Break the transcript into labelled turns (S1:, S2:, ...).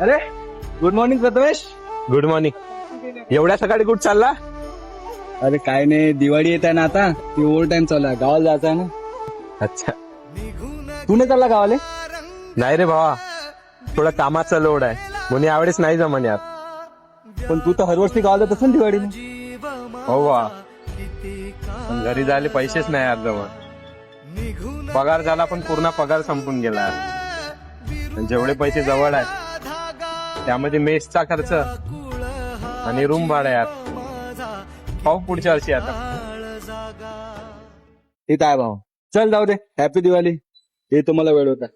S1: अरे good morning Prathamesh.
S2: Good morning एवढ्या सकाळी कुठ चालला?
S1: अरे काय नाही दिवाळी येत आहे ना आता. ती ओव्हर टाइम चालू आहे. गावाला जायचं आहे ना?
S2: अच्छा.
S1: तू नाही चालला गावाले?
S2: नाही रे भावा. थोडा कामाचा लोड आहे. म्हणून यावेळेस नाही जमन यार.
S1: पण तू तर हरवर्षी गावाला जात ना दिवाळीला.
S2: हो वा. पण घरी जायला पैसेच नाही यार जवळ पगार झाला पण पूर्ण पगार संपून गेला जेवढे पैसे जवळ आहेत त्यामध्ये मेसचा खर्च आणि रूम भाडा यार पाहू पुढच्या वर्षी आता.
S1: ठीक आहे भाऊ. चल जाऊ दे. हॅपी दिवाळी. हे तुम्हाला वेळ होता.